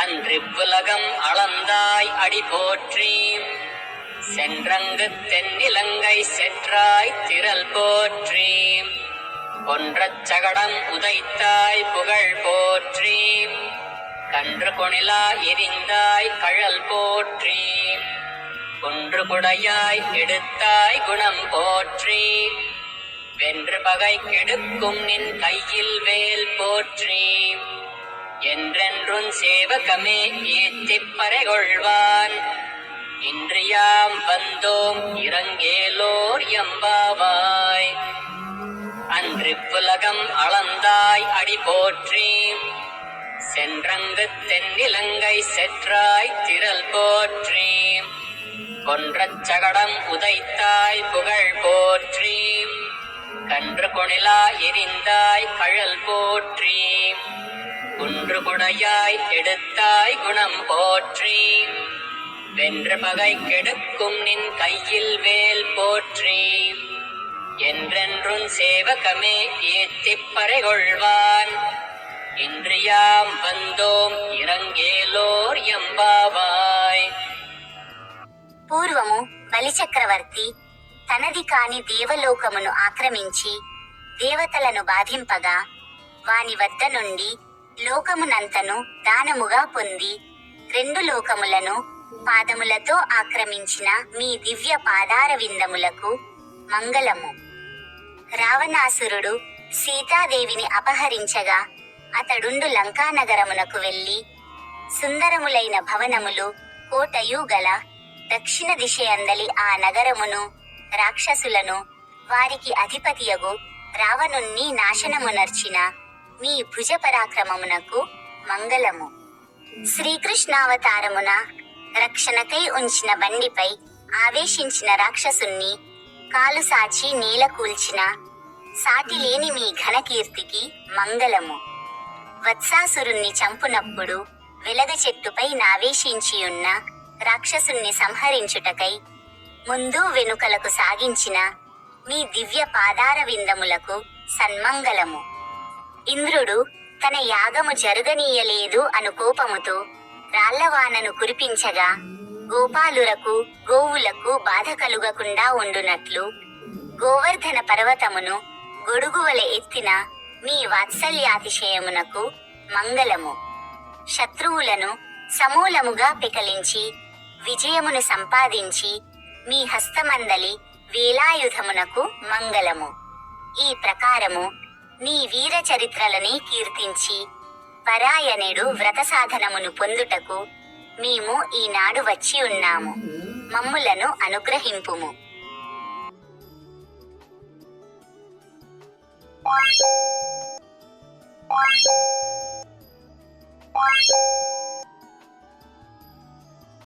அன்றிவ்வுலகம் அளந்தாய் அடி போற்றி. சென்றங்கு தென்னிலங்கை செற்றாய் திரள் போற்றி. ஒன்றச் சகடம் உதைத்தாய் புகழ் போற்றி. கன்று கொணிலா எரிந்தாய் கழல் போற்றி. ஒன்று குடையாய் எடுத்தாய் குணம் போற்றி. வென்று பகை கெடுக்கும் நின் கையில் வேல் போற்றி. அருண் சேவகமே ஏத்திப் பறைகொள்வான். இன்றியாம் வந்தோம் இறங்கேலோர் எம்பாவாய். அன்றிப்புலகம் அளந்தாய் அடி போற்றி. சென்றங்கு தென்னிலங்கை செற்றாய் திரள் போற்றி. கொன்றச் சகடம் உதைத்தாய் புகழ் போற்றி. கன்று கொணிலா எரிந்தாய் கழல் போற்றி. குன்று குடையாய் எடுத்தாய் குணம் போற்றி வென்று பகை கெடுக்கும் நின் கையில் வேல் போற்றி என்றென்றும் சேவகமே ஏத்திப் பறைகொள்வான் இன்றியாம் வந்தோம் இறங்கேலோர் எம்பாவாய் పూర్వము బలిచక్రవర్తి తనది కాని దేవలోకమును ఆక్రమించి దేవతలను బాధింపగా వాని వద్ద నుండి లోకమునంతను దానముగా పొంది రెండు లోకములను పాదములతో ఆక్రమించిన మీ దివ్య పాదార విందములకు మంగళము. రావణాసురుడు సీతాదేవిని అపహరించగా అతడుండు లంకానగరమునకు వెళ్ళి సుందరములైన భవనములు కోటయు గల దక్షిణ దిశయందలి ఆ నగరమును రాక్షసులను వారికి అధిపతియగు రావణుణ్ణి నాశనమునర్చిన మీ భుజ పరాక్రమమునకు మంగళము. శ్రీకృష్ణావతారమున రక్షణకై ఉంచిన బండిపై ఆవేశించిన రాక్షసుణ్ణి కాలు సాచి నేల కూల్చిన సాటిలేని మీ ఘనకీర్తికి మంగళము. వత్సాసురుణ్ణి చంపునప్పుడు వెలగ చెట్టుపై నావేశించియున్న రాక్షసుణ్ణి సంహరించుటకై ముందు వెనుకలకు సాగించిన మీ దివ్య పాదార విందములకు సన్మంగళము. ఇంద్రుడు తన యాగము జరుగనీయలేదు అను కోపముతో రాళ్ళవానను కురిపించగా గోపాలురకు గోవులకు బాధ కలుగకుండా ఉండునట్లు గోవర్ధన పర్వతమును గొడుగువల ఎత్తిన మీ వాత్సల్యాతిశయమునకు మంగళము. శత్రువులను సమూలముగా పెకలించి విజయమును సంపాదించి మీ హస్తమందలి వేలాయుధమునకు మంగళము. ఈ ప్రకారము నీ వీర చరిత్రలని కీర్తించి పరాయణుడు వ్రత సాధనమును పొందుటకు మేము ఈనాడు వచ్చి ఉన్నాము. మమ్ములను అనుగ్రహింపుము.